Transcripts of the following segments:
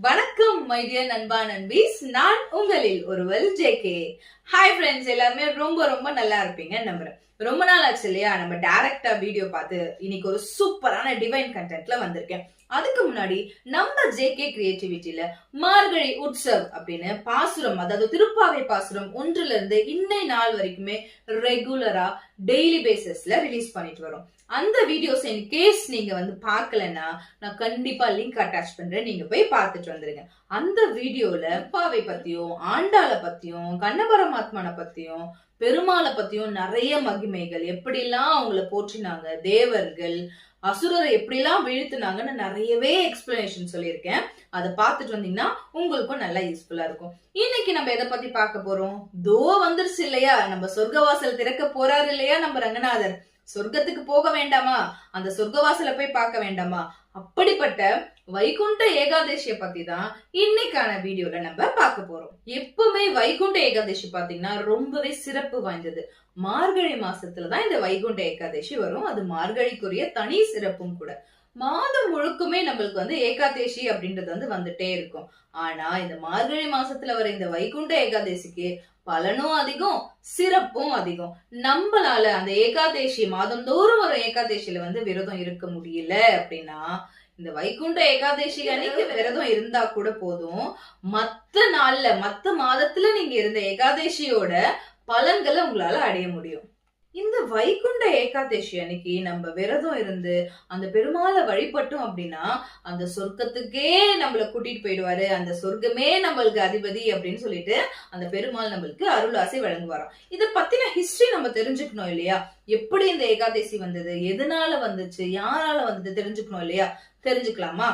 வணக்கம் my dear நண்பா நண்பீஸ். நான் உங்களில் ஒருவர் ஜே கே. ஹாய் ஃப்ரெண்ட்ஸ் எல்லாருமே ரொம்ப ரொம்ப நல்லா இருப்பீங்க நம்புறேன். ரொம்ப நாள் ஆச்சு இல்லையா? நம்ம டேரக்டா வீடியோ பார்த்து இன்னைக்கு ஒரு சூப்பரான டிவைன் கண்டென்ட்ல வந்திருக்கேன். அதுக்கு முன்னாடி நம்ம ஜேகே கிரியேட்டிவிட்டியில மார்கழி உற்சவ் அப்படின்னு பாசுரம் அதாவது திருப்பாவை பாசுரம் ஒன்றுல இருந்து இன்னை நாள் வரைக்குமே ரெகுலரா டெய்லி பேசிஸ்ல ரிலீஸ் பண்ணிட்டு வரோம். அந்த வீடியோஸ் இன் கேஸ் நீங்க வந்து பார்க்கலன்னா நான் கண்டிப்பா லிங்க் அட்டாச் பண்றேன். நீங்க போய் பார்த்துட்டு வந்துருங்க. அந்த வீடியோல பாவை பத்தியும் ஆண்டாளை பத்தியும் பரமாத்மனை பத்தியும் பெருமாளை பத்தியும் நிறைய மகிமைகள். எப்படிலாம் அவங்கள போற்றினாங்க தேவர்கள் அசுரரை எப்படிலாம் வீழ்த்தினாங்கன்னு நிறையவே எக்ஸ்பிளனேஷன் சொல்லியிருக்கேன். அதை பார்த்துட்டு வந்தீங்கன்னா உங்களுக்கும் நல்லா யூஸ்ஃபுல்லா இருக்கும். இன்னைக்கு நம்ம எதை பத்தி பார்க்க போறோம்? தோ வந்துருச்சு இல்லையா? நம்ம சொர்க்கவாசல் திறக்க போறாரு இல்லையா நம்ம ரங்கநாதர்? சொர்க்கத்துக்கு போக வேண்டாமா? அந்த சொர்க்கவாசல போய் பார்க்க வேண்டாமா? அப்படிப்பட்ட வைகுண்ட ஏகாதசிய பத்தி தான் இன்னைக்கான வீடியோல நம்ம பார்க்க போறோம். எப்பவுமே வைகுண்ட ஏகாதசி பாத்தீங்கன்னா ரொம்பவே சிறப்பு வாய்ந்தது. மார்கழி மாசத்துலதான் இந்த வைகுண்ட ஏகாதசி வரும். அது மார்கழிக்குரிய தனி சிறப்பும் கூட. மாதம் முழுக்குமே நம்மளுக்கு வந்து ஏகாதேசி அப்படின்றது வந்து வந்துட்டே இருக்கும். ஆனா இந்த மார்கழி மாசத்துல வர இந்த வைகுண்ட ஏகாதசிக்கு பலனும் அதிகம் சிறப்பும் அதிகம். நம்மளால அந்த ஏகாதேசி மாதந்தோறும் வர ஏகாதேசியில வந்து விரதம் இருக்க முடியல அப்படின்னா இந்த வைகுண்ட ஏகாதேசி அன்னைக்கு விரதம் இருந்தா கூட போதும். மத்த நாள்ல மத்த மாதத்துல நீங்க இருந்த ஏகாதேசியோட பலன்களை உங்களால அடைய முடியும். இந்த வைகுண்ட ஏகாதேசி அன்னைக்கு நம்ம விரதம் இருந்து அந்த பெருமாளை வழிபட்டோம் அப்படின்னா அந்த சொர்க்கத்துக்கே நம்மளை கூட்டிட்டு போயிடுவாரு. அந்த சொர்க்கமே நம்மளுக்கு அதிபதி அப்படின்னு சொல்லிட்டு அந்த பெருமாள் நம்மளுக்கு அருளாசை வழங்குவாராம். இத பத்தின ஹிஸ்டரி நம்ம தெரிஞ்சுக்கணும் இல்லையா? எப்படி இந்த ஏகாதசி வந்தது? எதனால வந்துச்சு? யாரால வந்தது தெரிஞ்சுக்கணும் இல்லையா? தெரிஞ்சுக்கலாமா?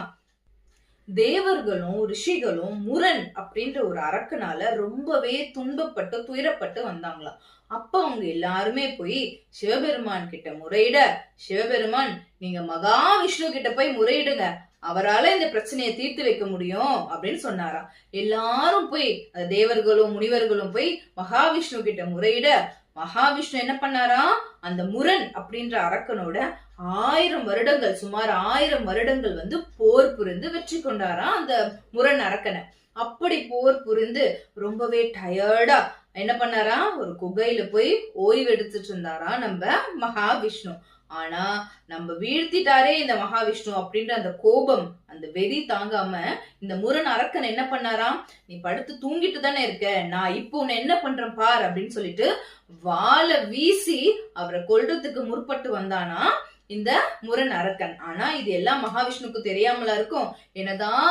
தேவர்களும் ரிஷிகளும் முரண் அப்படின்ற ஒரு அரக்கனால ரொம்பவே துன்பப்பட்டு துயரப்பட்டு வந்தாங்களாம். அப்ப அவங்க எல்லாருமே போய் சிவபெருமான் கிட்ட முறையிட சிவபெருமான் நீங்க மகாவிஷ்ணு கிட்ட போய் முறையிடுங்க. அவரால இந்த பிரச்சனையை தீர்த்து வைக்க முடியும் அப்படின்னு சொன்னாராம். எல்லாரும் போய் தேவர்களும் முனிவர்களும் போய் மகாவிஷ்ணு கிட்ட முறையிட மகாவிஷ்ணு என்ன பண்ணாரா? அந்த முரண் அப்படின்ற அரக்கனோட ஆயிரம் வருடங்கள் சுமார் ஆயிரம் வருடங்கள் வந்து போர் புரிந்து வெற்றி கொண்டாராம் அந்த முரண் அரக்கனை. அப்படி போர் புரிந்து ரொம்பவே டயர்டா என்ன பண்ணாரா? ஒரு குகையில போய் ஓய்வு எடுத்துட்டு இருந்தாரா நம்ம மகாவிஷ்ணு. ஆனா நம்ம வீழ்த்திட்டாரே இந்த மகாவிஷ்ணு அப்படின்ற அந்த கோபம் அந்த வெறி தாங்காம இந்த முரண் அரக்கன் என்ன பண்ணாராம் நீ படுத்து தூங்கிட்டு தானே இருக்க. நான் இப்போ உன்னை என்ன பண்றேன் பார் அப்படின்னு சொல்லிட்டு வாளை வீசி அவரை கொல்றதுக்கு முற்பட்டு வந்தானா இந்த முரண் அரக்கன். ஆனா இது எல்லாம் மகாவிஷ்ணுக்கு தெரியாமலா இருக்கும். என்னதான்